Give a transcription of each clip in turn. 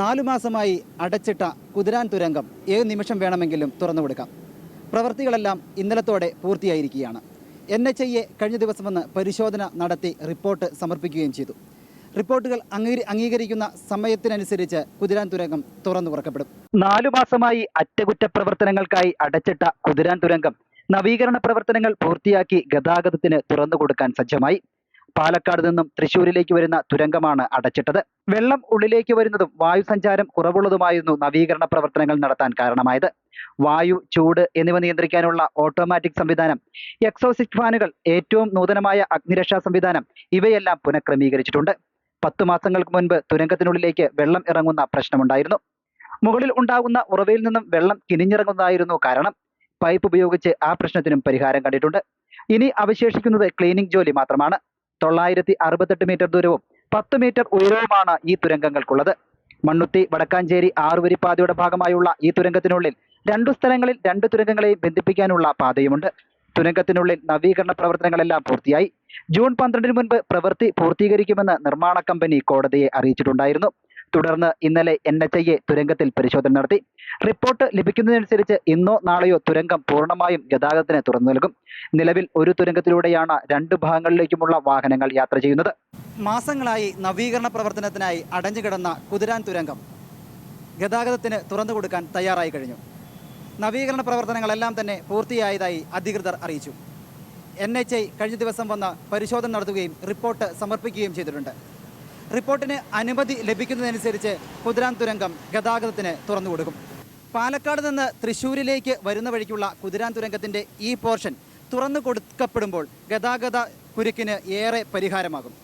നാലു മാസമായി അടച്ചിട്ട കുതിരാൻ തുരങ്കം ഏത് നിമിഷം വേണമെങ്കിലും തുറന്നു കൊടുക്കാം പ്രവൃത്തികളെല്ലാം ഇന്നലത്തോടെ പൂർത്തിയായിരിക്കുകയാണ്. എൻ എച്ച് ഐയെ കഴിഞ്ഞ ദിവസം വന്ന് പരിശോധന നടത്തി റിപ്പോർട്ട് സമർപ്പിക്കുകയും ചെയ്തു. റിപ്പോർട്ടുകൾ അംഗീകരി അംഗീകരിക്കുന്ന സമയത്തിനനുസരിച്ച് കുതിരാൻ തുരങ്കം തുറന്നു തുറക്കപ്പെടും നാലു മാസമായി അറ്റകുറ്റ പ്രവർത്തനങ്ങൾക്കായി അടച്ചിട്ട കുതിരാൻ തുരങ്കം നവീകരണ പ്രവർത്തനങ്ങൾ പൂർത്തിയാക്കി ഗതാഗതത്തിന് തുറന്നു കൊടുക്കാൻ സജ്ജമായി. പാലക്കാട് നിന്നും തൃശൂരിലേക്ക് വരുന്ന തുരങ്കമാണ് അടച്ചിട്ടത്. വെള്ളം ഉള്ളിലേക്ക് വരുന്നതും വായു സഞ്ചാരം കുറവുള്ളതുമായിരുന്നു നവീകരണ പ്രവർത്തനങ്ങൾ നടത്താൻ കാരണമായത്. വായു ചൂട് എന്നിവ നിയന്ത്രിക്കാനുള്ള ഓട്ടോമാറ്റിക് സംവിധാനം എക്സോസിറ്റ് ഫാനുകൾ ഏറ്റവും നൂതനമായ അഗ്നിരക്ഷാ സംവിധാനം ഇവയെല്ലാം പുനഃക്രമീകരിച്ചിട്ടുണ്ട്. പത്തു മാസങ്ങൾക്ക് മുൻപ് തുരങ്കത്തിനുള്ളിലേക്ക് വെള്ളം ഇറങ്ങുന്ന പ്രശ്നമുണ്ടായിരുന്നു. മുകളിൽ ഉണ്ടാകുന്ന ഉറവയിൽ നിന്നും വെള്ളം കിനിഞ്ഞിറങ്ങുന്നതായിരുന്നു കാരണം. പൈപ്പ് ഉപയോഗിച്ച് ആ പ്രശ്നത്തിനും പരിഹാരം കണ്ടിട്ടുണ്ട്. ഇനി അവശേഷിക്കുന്നത് ക്ലീനിംഗ് ജോലി മാത്രമാണ്. തൊള്ളായിരത്തി അറുപത്തെട്ട് മീറ്റർ ദൂരവും പത്ത് മീറ്റർ ഉയരവുമാണ് ഈ തുരങ്കങ്ങൾക്കുള്ളത്. മണ്ണുത്തി വടക്കാഞ്ചേരി ആറുവരിപ്പാതയുടെ ഭാഗമായുള്ള ഈ തുരങ്കത്തിനുള്ളിൽ രണ്ടു സ്ഥലങ്ങളിൽ രണ്ട് തുരങ്കങ്ങളെയും ബന്ധിപ്പിക്കാനുള്ള പാതയുമുണ്ട്. തുരങ്കത്തിനുള്ളിൽ നവീകരണ പ്രവർത്തനങ്ങളെല്ലാം പൂർത്തിയായി. ജൂൺ പന്ത്രണ്ടിന് മുൻപ് പ്രവൃത്തി പൂർത്തീകരിക്കുമെന്ന് നിർമ്മാണ കമ്പനി കോടതിയെ അറിയിച്ചിട്ടുണ്ടായിരുന്നു. തുടർന്ന് ഇന്നലെ എൻ എച്ച് ഐ എ തുരങ്കത്തിൽ പരിശോധന നടത്തി. റിപ്പോർട്ട് ലഭിക്കുന്നതനുസരിച്ച് ഇന്നോ നാളെയോ തുരങ്കം പൂർണമായും ഗതാഗതത്തിന് തുറന്നു നൽകും. നിലവിൽ ഒരു തുരങ്കത്തിലൂടെയാണ് രണ്ട് ഭാഗങ്ങളിലേക്കുമുള്ള വാഹനങ്ങൾ യാത്ര ചെയ്യുന്നത്. മാസങ്ങളായി നവീകരണ പ്രവർത്തനത്തിനായി അടഞ്ഞുകിടന്ന കുതിരാൻ തുരങ്കം ഗതാഗതത്തിന് തുറന്നു കൊടുക്കാൻ തയ്യാറായി കഴിഞ്ഞു. നവീകരണ പ്രവർത്തനങ്ങളെല്ലാം തന്നെ പൂർത്തിയായതായി അധികൃതർ അറിയിച്ചു. എൻ കഴിഞ്ഞ ദിവസം വന്ന് പരിശോധന നടത്തുകയും റിപ്പോർട്ട് സമർപ്പിക്കുകയും ചെയ്തിട്ടുണ്ട്. റിപ്പോർട്ടിന് അനുമതി ലഭിക്കുന്നതനുസരിച്ച് കുതിരാൻ തുരങ്കം ഗതാഗതത്തിന് തുറന്നു കൊടുക്കും. പാലക്കാട് നിന്ന് തൃശ്ശൂരിലേക്ക് വരുന്ന വഴിക്കുള്ള കുതിരാൻ തുരങ്കത്തിന്റെ ഈ പോർഷൻ തുറന്നു കൊടുക്കപ്പെടുമ്പോൾ ഗതാഗത കുരുക്കിന് ഏറെ പരിഹാരമാകും.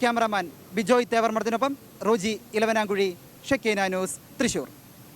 ക്യാമറാമാൻ ബിജോയ് തേവർമർദ്ദിനൊപ്പം റോജി ഇലവനാങ്കുഴി ഷക്കീന ന്യൂസ് തൃശ്ശൂർ.